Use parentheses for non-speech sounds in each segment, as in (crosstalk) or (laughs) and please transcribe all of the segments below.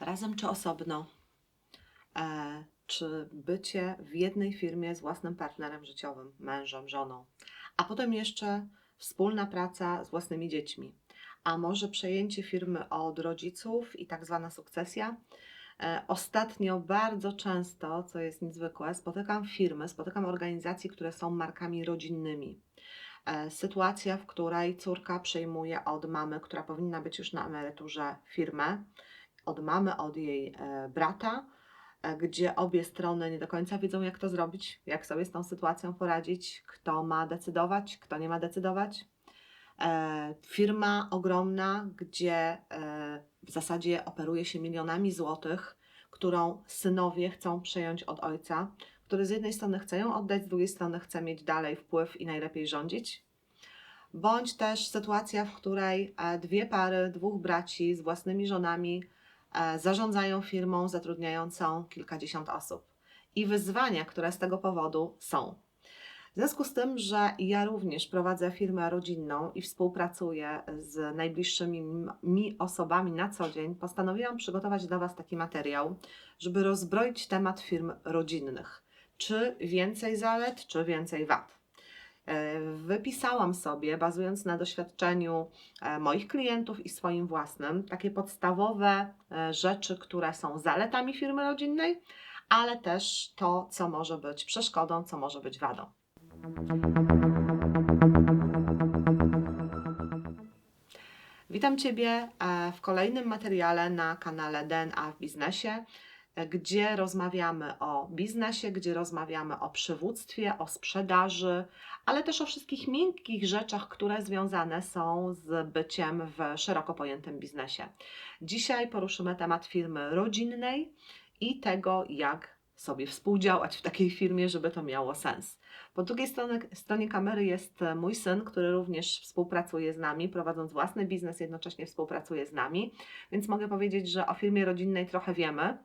razem czy osobno, e, czy bycie w jednej firmie z własnym partnerem życiowym, mężem, żoną, a potem jeszcze wspólna praca z własnymi dziećmi, a może przejęcie firmy od rodziców i tak zwana sukcesja. E, Ostatnio bardzo często, co jest niezwykłe, spotykam firmy, spotykam organizacje, które są markami rodzinnymi. E, Sytuacja, w której córka przejmuje od mamy, która powinna być już na emeryturze, firmę, od mamy, od jej e, brata, e, gdzie obie strony nie do końca wiedzą, jak to zrobić, jak sobie z tą sytuacją poradzić, kto ma decydować, kto nie ma decydować. E, Firma ogromna, gdzie w zasadzie operuje się milionami złotych, którą synowie chcą przejąć od ojca, który z jednej strony chce ją oddać, z drugiej strony chce mieć dalej wpływ i najlepiej rządzić. Bądź też sytuacja, w której dwie pary, dwóch braci z własnymi żonami zarządzają firmą zatrudniającą kilkadziesiąt osób. I wyzwania, które z tego powodu są. W związku z tym, że ja również prowadzę firmę rodzinną i współpracuję z najbliższymi mi osobami na co dzień, postanowiłam przygotować dla Was taki materiał, żeby rozbroić temat firm rodzinnych. Czy więcej zalet, czy więcej wad. E, Wypisałam sobie, bazując na doświadczeniu e, moich klientów i swoim własnym, takie podstawowe e, rzeczy, które są zaletami firmy rodzinnej, ale też to, co może być przeszkodą, co może być wadą. Witam Ciebie w kolejnym materiale na kanale DNA w biznesie, gdzie rozmawiamy o biznesie, gdzie rozmawiamy o przywództwie, o sprzedaży, ale też o wszystkich miękkich rzeczach, które związane są z byciem w szeroko pojętym biznesie. Dzisiaj poruszymy temat firmy rodzinnej i tego, jak sobie współdziałać w takiej firmie, żeby to miało sens. Po drugiej stronie, stronie kamery jest mój syn, który również współpracuje z nami, prowadząc własny biznes, jednocześnie współpracuje z nami, więc mogę powiedzieć, że o firmie rodzinnej trochę wiemy.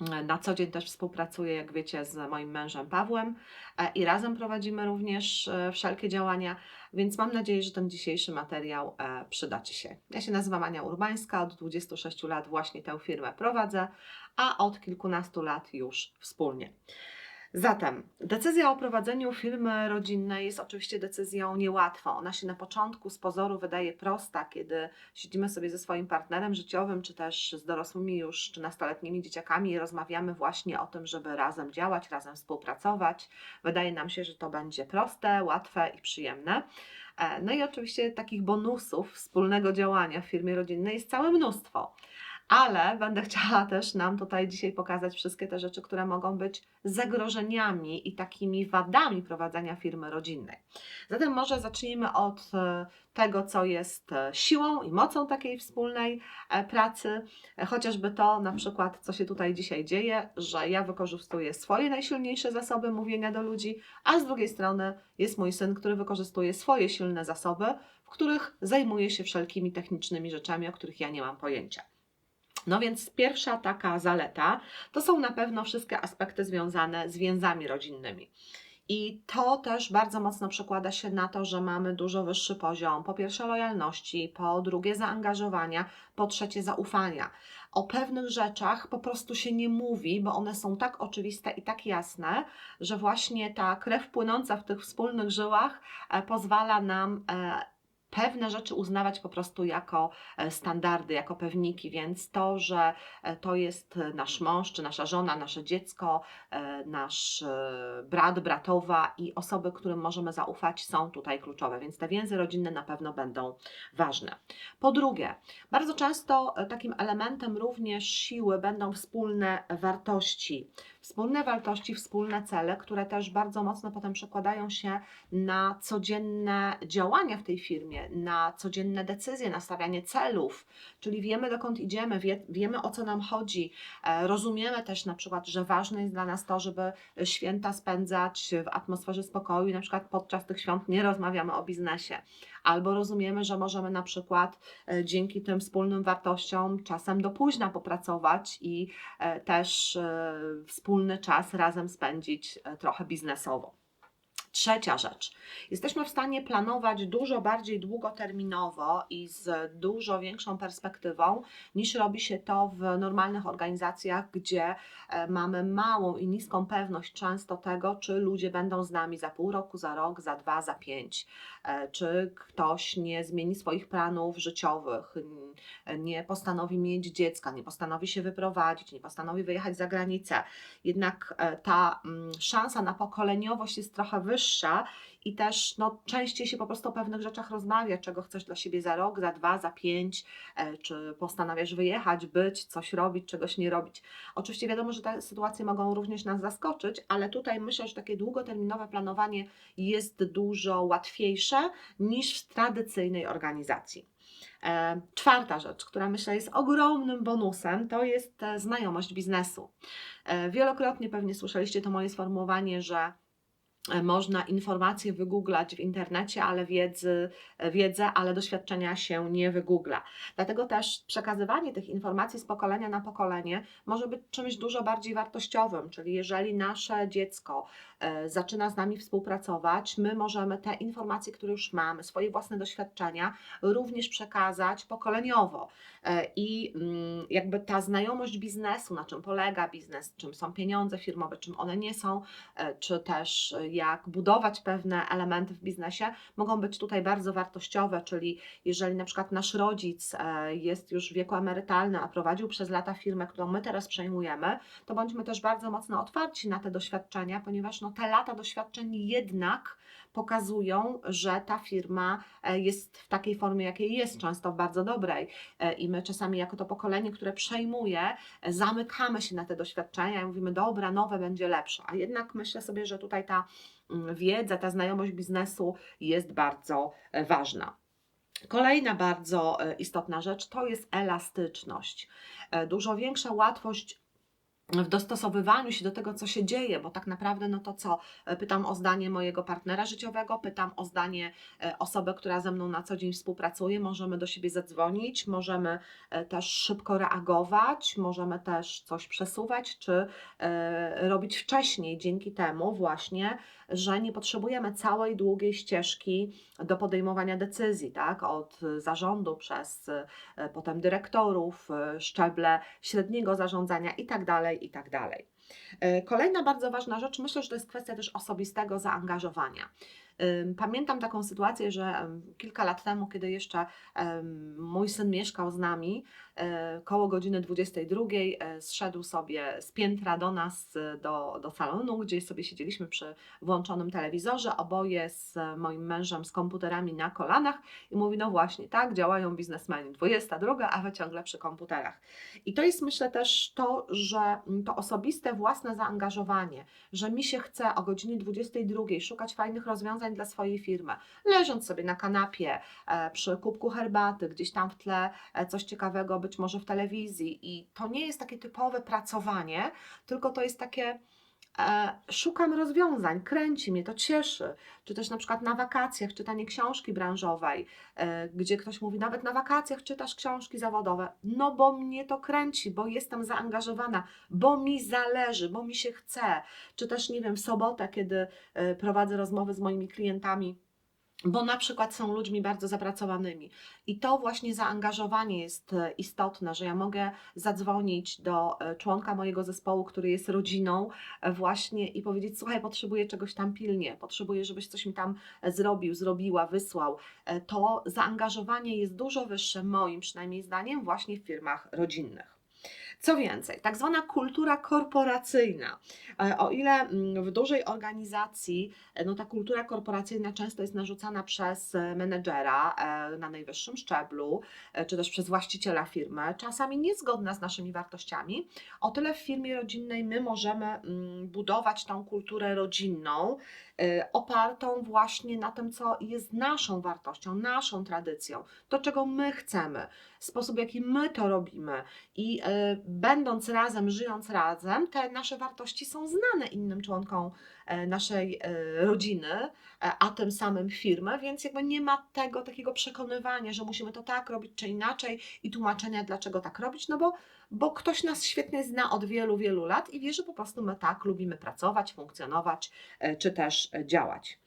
Na co dzień też współpracuję, jak wiecie, z moim mężem Pawłem e, i razem prowadzimy również e, wszelkie działania, więc mam nadzieję, że ten dzisiejszy materiał e, przyda Ci się. Ja się nazywam Ania Urbańska, od 26 lat właśnie tę firmę prowadzę, a od kilkunastu lat już wspólnie. Zatem decyzja o prowadzeniu firmy rodzinnej jest oczywiście decyzją niełatwą. Ona się na początku z pozoru wydaje prosta, kiedy siedzimy sobie ze swoim partnerem życiowym, czy też z dorosłymi już, czy nastoletnimi dzieciakami i rozmawiamy właśnie o tym, żeby razem działać, razem współpracować. Wydaje nam się, że to będzie proste, łatwe i przyjemne. E, No i oczywiście takich bonusów wspólnego działania w firmie rodzinnej jest całe mnóstwo. Ale będę chciała też nam tutaj dzisiaj pokazać wszystkie te rzeczy, które mogą być zagrożeniami i takimi wadami prowadzenia firmy rodzinnej. Zatem może zacznijmy od e, tego, co jest e, siłą i mocą takiej wspólnej e, pracy, chociażby to na przykład, co się tutaj dzisiaj dzieje, że ja wykorzystuję swoje najsilniejsze zasoby mówienia do ludzi, a z drugiej strony jest mój syn, który wykorzystuje swoje silne zasoby, w których zajmuje się wszelkimi technicznymi rzeczami, o których ja nie mam pojęcia. No więc pierwsza taka zaleta to są na pewno wszystkie aspekty związane z więzami rodzinnymi. I to też bardzo mocno przekłada się na to, że mamy dużo wyższy poziom, po pierwsze lojalności, po drugie zaangażowania, po trzecie zaufania. O pewnych rzeczach po prostu się nie mówi, bo one są tak oczywiste i tak jasne, że właśnie ta krew płynąca w tych wspólnych żyłach e, pozwala nam e, pewne rzeczy uznawać po prostu jako e, standardy, jako pewniki, więc to, że e, to jest nasz mąż, czy nasza żona, nasze dziecko, e, nasz brat, bratowa i osoby, którym możemy zaufać, są tutaj kluczowe, więc te więzy rodzinne na pewno będą ważne. Po drugie, bardzo często takim elementem również siły będą wspólne wartości. Wspólne wartości, wspólne cele, które też bardzo mocno potem przekładają się na codzienne działania w tej firmie, na codzienne decyzje, na stawianie celów, czyli wiemy dokąd idziemy, wie, wiemy o co nam chodzi. E, Rozumiemy też na przykład, że ważne jest dla nas to, żeby święta spędzać w atmosferze spokoju na przykład podczas tych świąt nie rozmawiamy o biznesie. Albo rozumiemy, że możemy na przykład e, dzięki tym wspólnym wartościom czasem do późna popracować i e, też wspólny czas razem spędzić trochę biznesowo. Trzecia rzecz. Jesteśmy w stanie planować dużo bardziej długoterminowo i z dużo większą perspektywą niż robi się to w normalnych organizacjach, gdzie e, mamy małą i niską pewność często tego, czy ludzie będą z nami za pół roku, za rok, za dwa, za pięć, e, czy ktoś nie zmieni swoich planów życiowych, nie postanowi mieć dziecka, nie postanowi się wyprowadzić, nie postanowi wyjechać za granicę. Jednak e, ta szansa na pokoleniowość jest trochę wyższa i też no, częściej się po prostu o pewnych rzeczach rozmawia, czego chcesz dla siebie za rok, za dwa, za pięć, e, czy postanawiasz wyjechać, być, coś robić, czegoś nie robić. Oczywiście wiadomo, że te sytuacje mogą również nas zaskoczyć, ale tutaj myślę, że takie długoterminowe planowanie jest dużo łatwiejsze niż w tradycyjnej organizacji. E, Czwarta rzecz, która myślę jest ogromnym bonusem, to jest e, znajomość biznesu. Wielokrotnie pewnie słyszeliście to moje sformułowanie, że można informacje wygooglać w internecie, ale wiedzy, e, wiedzę, ale doświadczenia się nie wygoogla. Dlatego też przekazywanie tych informacji z pokolenia na pokolenie może być czymś dużo bardziej wartościowym, czyli jeżeli nasze dziecko e, zaczyna z nami współpracować, my możemy te informacje, które już mamy, swoje własne doświadczenia również przekazać pokoleniowo. E, I mm, jakby ta znajomość biznesu, na czym polega biznes, czym są pieniądze firmowe, czym one nie są, e, czy też e, jak budować pewne elementy w biznesie, mogą być tutaj bardzo wartościowe, czyli jeżeli na przykład nasz rodzic e, jest już w wieku emerytalnym, a prowadził przez lata firmę, którą my teraz przejmujemy, to bądźmy też bardzo mocno otwarci na te doświadczenia, ponieważ no, te lata doświadczeń jednak pokazują, że ta firma e, jest w takiej formie, jakiej jest, często w bardzo dobrej. E, I my czasami, jako to pokolenie, które przejmuje, e, zamykamy się na te doświadczenia i mówimy, dobra, nowe będzie lepsze. A jednak myślę sobie, że tutaj ta mm, wiedza, ta znajomość biznesu jest bardzo ważna. Kolejna bardzo istotna rzecz to jest elastyczność. Dużo większa łatwość w dostosowywaniu się do tego, co się dzieje, bo tak naprawdę, no to co, E, pytam o zdanie mojego partnera życiowego, pytam o zdanie e, osoby, która ze mną na co dzień współpracuje, możemy do siebie zadzwonić, możemy e, też szybko reagować, możemy też coś przesuwać, czy robić wcześniej, dzięki temu właśnie, że nie potrzebujemy całej długiej ścieżki do podejmowania decyzji, tak, od zarządu przez e, potem dyrektorów, e, szczeble średniego zarządzania i tak dalej, i tak. E, Kolejna bardzo ważna rzecz, myślę, że to jest kwestia też osobistego zaangażowania. Pamiętam taką sytuację, że kilka lat temu, kiedy jeszcze mój syn mieszkał z nami, e, koło godziny 22 e, zszedł sobie z piętra do nas, e, do, do salonu, gdzie sobie siedzieliśmy przy włączonym telewizorze, oboje z moim mężem z komputerami na kolanach i mówi, no właśnie, tak, działają biznesmeni, 22, a wy ciągle przy komputerach. I to jest myślę też to, że to osobiste własne zaangażowanie, że mi się chce o godzinie 22 szukać fajnych rozwiązań dla swojej firmy, leżąc sobie na kanapie, e, przy kubku herbaty, gdzieś tam w tle e, coś ciekawego, być może w telewizji. I to nie jest takie typowe pracowanie, tylko to jest takie. E, szukam rozwiązań, kręci mnie, to cieszy. Czy też na przykład na wakacjach czytanie książki branżowej, e, gdzie ktoś mówi, nawet na wakacjach czytasz książki zawodowe. No bo mnie to kręci, bo jestem zaangażowana, bo mi zależy, bo mi się chce. Czy też, nie wiem, w sobotę, kiedy e, prowadzę rozmowy z moimi klientami, bo na przykład są ludźmi bardzo zapracowanymi. I to właśnie zaangażowanie jest e, istotne, że ja mogę zadzwonić do e, członka mojego zespołu, który jest rodziną, e, właśnie i powiedzieć: Słuchaj, potrzebuję czegoś tam pilnie, potrzebuję, żebyś coś mi tam zrobił, zrobiła, wysłał. To zaangażowanie jest dużo wyższe, moim przynajmniej zdaniem, właśnie w firmach rodzinnych. Co więcej, tak zwana kultura korporacyjna. E, O ile mm, w dużej organizacji e, no ta kultura korporacyjna często jest narzucana przez e, menedżera na najwyższym szczeblu, czy też przez właściciela firmy, czasami niezgodna z naszymi wartościami, o tyle w firmie rodzinnej my możemy mm, budować tą kulturę rodzinną, opartą właśnie na tym, co jest naszą wartością, naszą tradycją, to czego my chcemy, sposób, w jaki my to robimy. I e, będąc razem, żyjąc razem, te nasze wartości są znane innym członkom e, naszej e, rodziny, e, a tym samym firmy, więc jakby nie ma tego takiego przekonywania, że musimy to tak robić czy inaczej i tłumaczenia, dlaczego tak robić, no bo, bo ktoś nas świetnie zna od wielu, wielu lat i wie, że po prostu my tak lubimy pracować, funkcjonować e, czy też e, działać.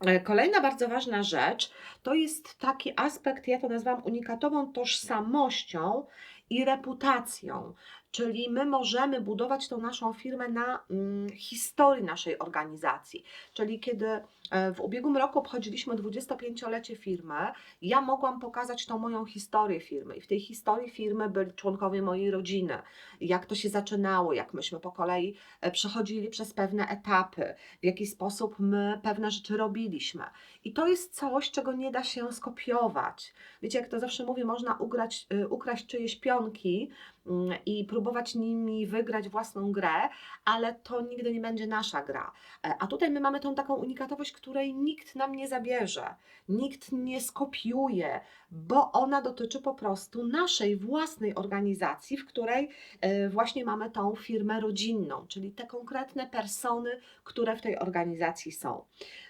E, Kolejna bardzo ważna rzecz to jest taki aspekt, ja to nazywam unikatową tożsamością i reputacją. Czyli my możemy budować tą naszą firmę na mm, historii naszej organizacji. Czyli kiedy e, w ubiegłym roku obchodziliśmy 25-lecie firmy, ja mogłam pokazać tą moją historię firmy. I w tej historii firmy byli członkowie mojej rodziny, jak to się zaczynało, jak myśmy po kolei e, przechodzili przez pewne etapy, w jaki sposób my pewne rzeczy robiliśmy. I to jest coś, czego nie da się skopiować. Wiecie, jak to zawsze mówię, można ugrać, y, ukraść czyjeś pionki mm, i próbować nimi wygrać własną grę, ale to nigdy nie będzie nasza gra. E, A tutaj my mamy tą taką unikatowość, której nikt nam nie zabierze, nikt nie skopiuje, bo ona dotyczy po prostu naszej własnej organizacji, w której e, właśnie mamy tą firmę rodzinną, czyli te konkretne persony, które w tej organizacji są.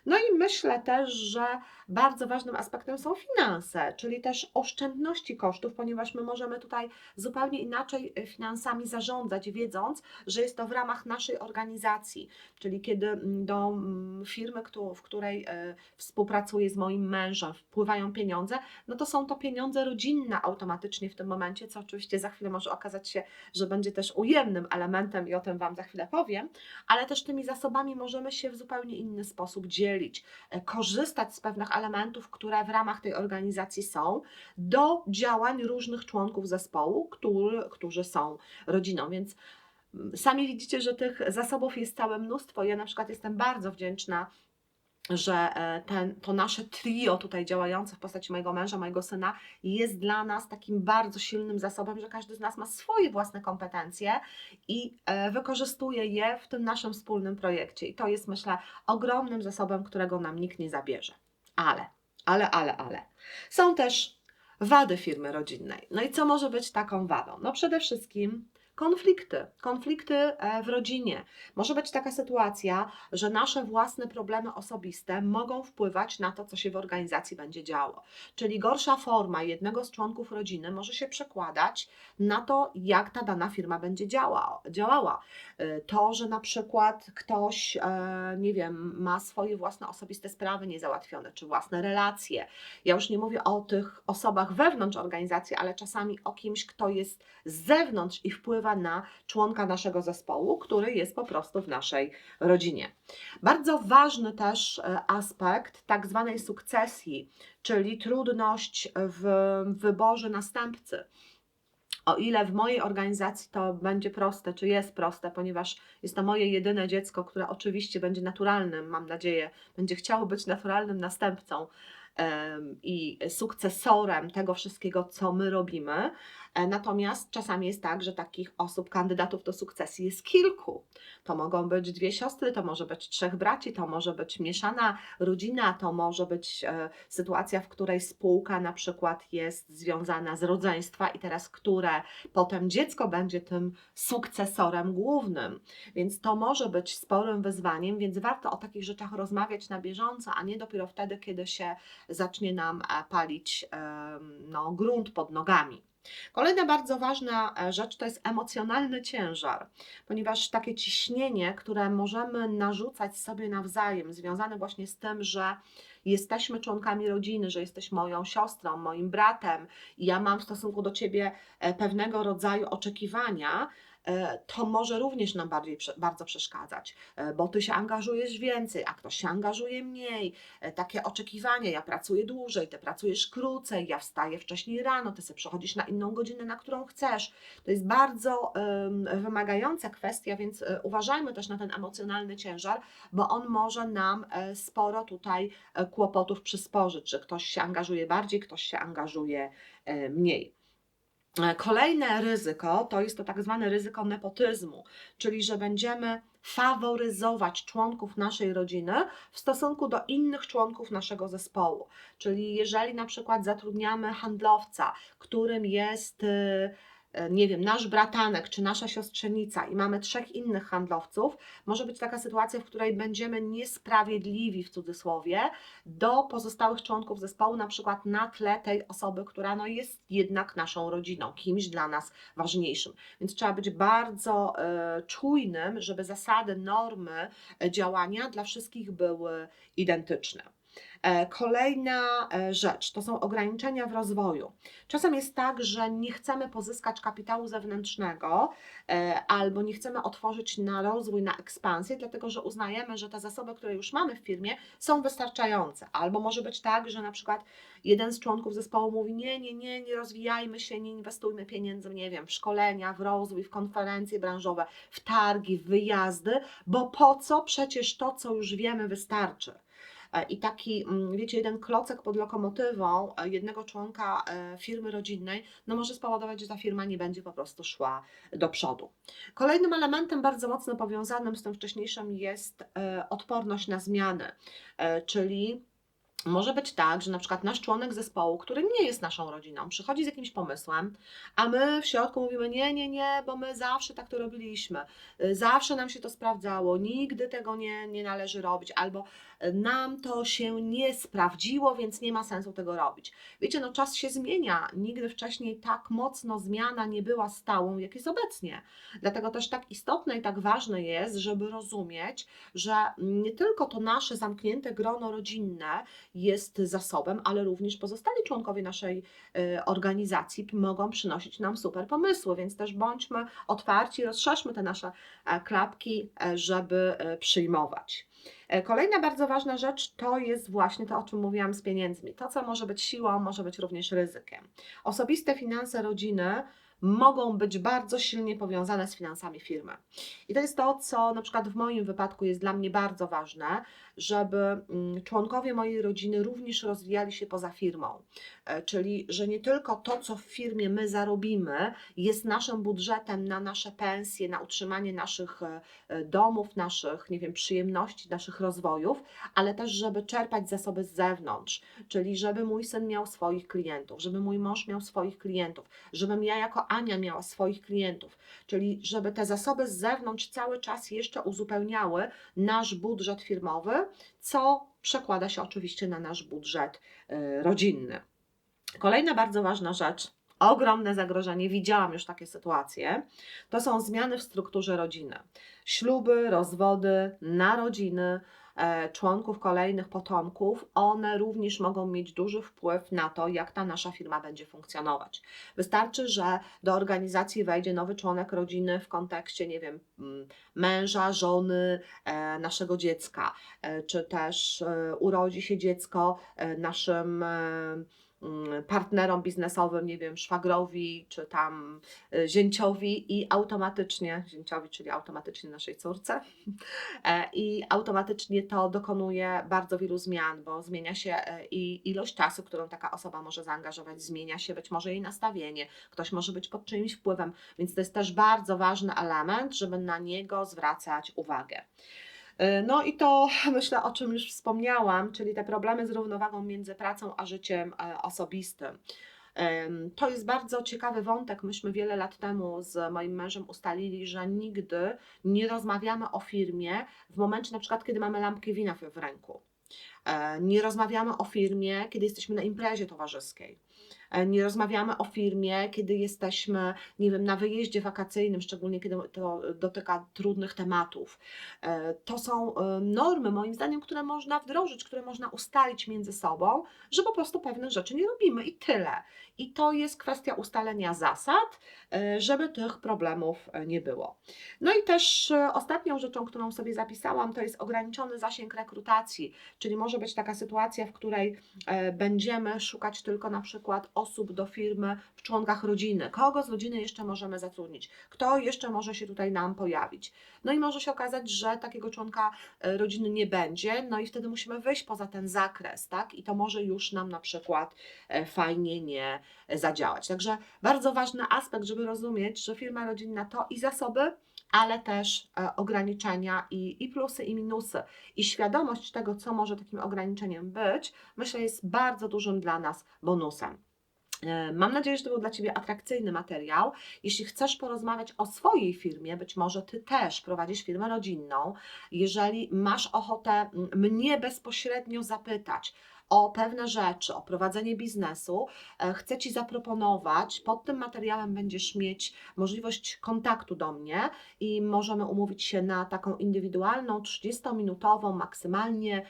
No i myślę też, że bardzo ważnym aspektem są finanse, czyli też oszczędności kosztów, ponieważ my możemy tutaj zupełnie inaczej e, finansami zarządzać, wiedząc, że jest to w ramach naszej organizacji. Czyli kiedy mm, do mm, firmy, w której e, współpracuję z moim mężem, wpływają pieniądze, no to są to pieniądze rodzinne automatycznie w tym momencie, co oczywiście za chwilę może okazać się, że będzie też ujemnym elementem i o tym Wam za chwilę powiem, ale też tymi zasobami możemy się w zupełnie inny sposób dzielić, e, korzystać z pewnych elementów, które w ramach tej organizacji są, do działań różnych członków zespołu, który, którzy są rodziną. Więc mm, sami widzicie, że tych zasobów jest całe mnóstwo. Ja na przykład jestem bardzo wdzięczna że e, ten, to nasze trio tutaj działające w postaci mojego męża, mojego syna jest dla nas takim bardzo silnym zasobem, że każdy z nas ma swoje własne kompetencje i e, wykorzystuje je w tym naszym wspólnym projekcie. I to jest, myślę, ogromnym zasobem, którego nam nikt nie zabierze. Ale, ale, ale, ale. Są też wady firmy rodzinnej. No i co może być taką wadą? No przede wszystkim konflikty, konflikty e, w rodzinie. Może być taka sytuacja, że nasze własne problemy osobiste mogą wpływać na to, co się w organizacji będzie działo. Czyli gorsza forma jednego z członków rodziny może się przekładać na to, jak ta dana firma będzie działa, działała. E, To, że na przykład ktoś, e, nie wiem, ma swoje własne osobiste sprawy niezałatwione, czy własne relacje. Ja już nie mówię o tych osobach wewnątrz organizacji, ale czasami o kimś, kto jest z zewnątrz i wpływa na członka naszego zespołu, który jest po prostu w naszej rodzinie. Bardzo ważny też e, aspekt tak zwanej sukcesji, czyli trudność w wyborze następcy. O ile w mojej organizacji to będzie proste, czy jest proste, ponieważ jest to moje jedyne dziecko, które oczywiście będzie naturalnym, mam nadzieję, będzie chciało być naturalnym następcą i sukcesorem tego wszystkiego, co my robimy. E, Natomiast czasami jest tak, że takich osób, kandydatów do sukcesji jest kilku. To mogą być dwie siostry, to może być trzech braci, to może być mieszana rodzina, to może być e, sytuacja, w której spółka na przykład jest związana z rodzeństwa i teraz które potem dziecko będzie tym sukcesorem głównym. Więc to może być sporym wyzwaniem, więc warto o takich rzeczach rozmawiać na bieżąco, a nie dopiero wtedy, kiedy się zacznie nam e, palić no, grunt pod nogami. Kolejna bardzo ważna e, rzecz to jest emocjonalny ciężar, ponieważ takie ciśnienie, które możemy narzucać sobie nawzajem, związane właśnie z tym, że jesteśmy członkami rodziny, że jesteś moją siostrą, moim bratem i ja mam w stosunku do ciebie e, pewnego rodzaju oczekiwania, to może również nam bardziej, bardzo przeszkadzać, e, bo ty się angażujesz więcej, a ktoś się angażuje mniej. E, Takie oczekiwania, ja pracuję dłużej, ty pracujesz krócej, ja wstaję wcześniej rano, ty sobie przechodzisz na inną godzinę, na którą chcesz. To jest bardzo em, wymagająca kwestia, więc e, uważajmy też na ten emocjonalny ciężar, bo on może nam e, sporo tutaj e, kłopotów przysporzyć, że ktoś się angażuje bardziej, ktoś się angażuje e, mniej. E, Kolejne ryzyko to jest to tak zwane ryzyko nepotyzmu, czyli że będziemy faworyzować członków naszej rodziny w stosunku do innych członków naszego zespołu. Czyli jeżeli na przykład zatrudniamy handlowca, którym jest y, nie wiem, nasz bratanek czy nasza siostrzenica i mamy trzech innych handlowców, może być taka sytuacja, w której będziemy niesprawiedliwi w cudzysłowie do pozostałych członków zespołu, na przykład na tle tej osoby, która no, jest jednak naszą rodziną, kimś dla nas ważniejszym. Więc trzeba być bardzo e, czujnym, żeby zasady, normy e, działania dla wszystkich były identyczne. E, Kolejna e, rzecz to są ograniczenia w rozwoju. Czasem jest tak, że nie chcemy pozyskać kapitału zewnętrznego e, albo nie chcemy otworzyć na rozwój, na ekspansję, dlatego że uznajemy, że te zasoby, które już mamy w firmie, są wystarczające. Albo może być tak, że na przykład jeden z członków zespołu mówi: Nie, nie, nie, nie rozwijajmy się, nie inwestujmy pieniędzy, nie wiem, w szkolenia, w rozwój, w konferencje branżowe, w targi, w wyjazdy, bo po co? Przecież to, co już wiemy, wystarczy. E, I taki, mm, wiecie, jeden klocek pod lokomotywą e, jednego członka e, firmy rodzinnej, no może spowodować, że ta firma nie będzie po prostu szła do przodu. Kolejnym elementem bardzo mocno powiązanym z tym wcześniejszym jest odporność na zmiany, czyli może być tak, że na przykład nasz członek zespołu, który nie jest naszą rodziną, przychodzi z jakimś pomysłem, a my w środku mówimy: Nie, nie, nie, bo my zawsze tak to robiliśmy, zawsze nam się to sprawdzało, nigdy tego nie, nie należy robić, albo nam to się nie sprawdziło, więc nie ma sensu tego robić. Wiecie, no czas się zmienia. Nigdy wcześniej tak mocno zmiana nie była stałą, jak jest obecnie. Dlatego też tak istotne i tak ważne jest, żeby rozumieć, że nie tylko to nasze zamknięte grono rodzinne jest zasobem, ale również pozostali członkowie naszej e, organizacji mogą przynosić nam super pomysły, więc też bądźmy otwarci, rozszerzmy te nasze e, klapki, e, żeby e, przyjmować. E, Kolejna bardzo ważna rzecz to jest właśnie to, o czym mówiłam z pieniędzmi. To, co może być siłą, może być również ryzykiem. Osobiste finanse rodziny mogą być bardzo silnie powiązane z finansami firmy. I to jest to, co na przykład w moim wypadku jest dla mnie bardzo ważne, żeby mm, członkowie mojej rodziny również rozwijali się poza firmą. E, Czyli, że nie tylko to, co w firmie my zarobimy, jest naszym budżetem na nasze pensje, na utrzymanie naszych e, e, domów, naszych, nie wiem, przyjemności, naszych rozwojów, ale też, żeby czerpać zasoby z zewnątrz, czyli żeby mój syn miał swoich klientów, żeby mój mąż miał swoich klientów, żebym ja jako Ania miała swoich klientów, czyli żeby te zasoby z zewnątrz cały czas jeszcze uzupełniały nasz budżet firmowy, co przekłada się oczywiście na nasz budżet y, rodzinny. Kolejna bardzo ważna rzecz, ogromne zagrożenie, widziałam już takie sytuacje, to są zmiany w strukturze rodziny. Śluby, rozwody, narodziny członków kolejnych potomków, one również mogą mieć duży wpływ na to, jak ta nasza firma będzie funkcjonować. Wystarczy, że do organizacji wejdzie nowy członek rodziny w kontekście, nie wiem, mm, męża, żony, e, naszego dziecka, e, czy też e, urodzi się dziecko e, naszym e, partnerom biznesowym, nie wiem, szwagrowi, czy tam y, zięciowi i automatycznie, zięciowi, czyli automatycznie naszej córce, (laughs) e, i automatycznie to dokonuje bardzo wielu zmian, bo zmienia się e, i ilość czasu, którą taka osoba może zaangażować, zmienia się być może jej nastawienie, ktoś może być pod czyimś wpływem, więc to jest też bardzo ważny element, żeby na niego zwracać uwagę. E, No i to (laughs) myślę, o czym już wspomniałam, czyli te problemy z równowagą między pracą a życiem e, osobistym. To jest bardzo ciekawy wątek. Myśmy wiele lat temu z moim mężem ustalili, że nigdy nie rozmawiamy o firmie w momencie na przykład, kiedy mamy lampkę wina w w ręku. E, Nie rozmawiamy o firmie, kiedy jesteśmy na imprezie towarzyskiej. E, Nie rozmawiamy o firmie, kiedy jesteśmy, nie wiem, na wyjeździe wakacyjnym, szczególnie kiedy to dotyka trudnych tematów. E, To są e, normy, moim zdaniem, które można wdrożyć, które można ustalić między sobą, że po prostu pewnych rzeczy nie robimy i tyle. I to jest kwestia ustalenia zasad, żeby tych problemów nie było. No i też ostatnią rzeczą, którą sobie zapisałam, to jest ograniczony zasięg rekrutacji, czyli może być taka sytuacja, w której będziemy szukać tylko na przykład do firmy w członkach rodziny. Kogo z rodziny jeszcze możemy zatrudnić? Kto jeszcze może się tutaj nam pojawić? No i może się okazać, że takiego członka e, rodziny nie będzie, no i wtedy musimy wyjść poza ten zakres, tak? I to może już nam na przykład e, fajnie nie e, zadziałać. Także bardzo ważny aspekt, żeby rozumieć, że firma rodzinna to i zasoby, ale też ograniczenia i, i plusy, i minusy. I świadomość tego, co może takim ograniczeniem być, myślę, jest bardzo dużym dla nas bonusem. E, Mam nadzieję, że to był dla Ciebie atrakcyjny materiał. Jeśli chcesz porozmawiać o swojej firmie, być może Ty też prowadzisz firmę rodzinną, jeżeli masz ochotę mnie bezpośrednio zapytać, o pewne rzeczy, o prowadzenie biznesu, e, chcę Ci zaproponować. Pod tym materiałem będziesz mieć możliwość kontaktu do mnie i możemy umówić się na taką indywidualną, 30-minutową, maksymalnie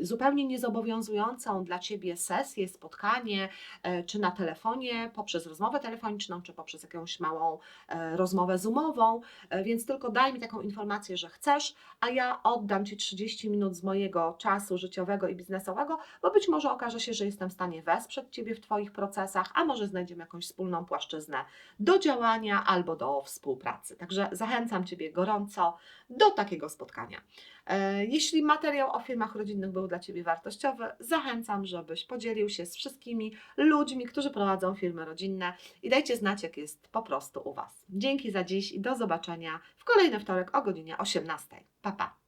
zupełnie niezobowiązującą dla Ciebie sesję, spotkanie, e, czy na telefonie, poprzez rozmowę telefoniczną, czy poprzez jakąś małą e, rozmowę zoomową. Więc tylko daj mi taką informację, że chcesz, a ja oddam Ci 30 minut z mojego czasu życiowego i biznesowego, bo być może okaże się, że jestem w stanie wesprzeć Ciebie w Twoich procesach, a może znajdziemy jakąś wspólną płaszczyznę do działania albo do współpracy. Także zachęcam Ciebie gorąco do takiego spotkania. E, Jeśli materiał o firmach rodzinnych był dla Ciebie wartościowy, zachęcam, żebyś podzielił się z wszystkimi ludźmi, którzy prowadzą firmy rodzinne i dajcie znać, jak jest po prostu u Was. Dzięki za dziś i do zobaczenia w kolejny wtorek o godzinie 18. Pa, pa.